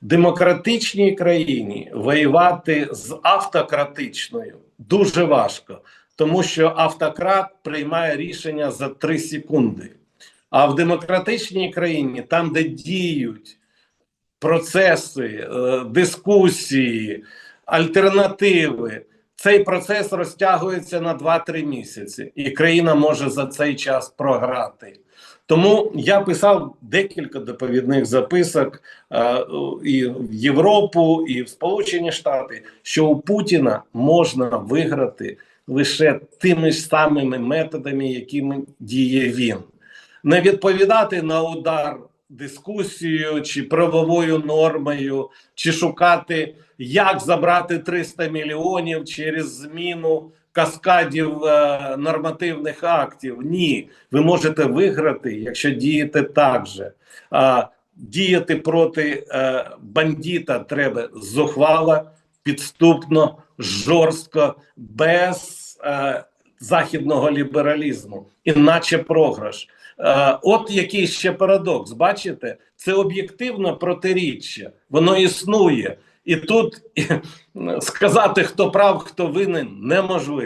демократичній країні воювати з автократичною дуже важко, тому що автократ приймає рішення за 3 секунди. А в демократичній країні, там, де діють процеси, е, дискусії, альтернативи, цей процес розтягується на 2-3 місяці, і країна може за цей час програти. Тому я писав декілька доповідних записок е, і в Європу, і в Сполучені Штати, що у Путіна можна виграти лише тими ж самими методами, якими діє він. Не відповідати на удар дискусією чи правовою нормою, чи шукати, як забрати 300 мільйонів через зміну каскадів е, нормативних актів. Ні, ви можете виграти, якщо дієте так же. А, діяти проти е, бандита треба зухвало, підступно, жорстко, без е, західного лібералізму, іначе програш. Е, от який ще парадокс. Бачите, це об'єктивне протиріччя, воно існує. І тут сказати, хто прав, хто винен, неможливо.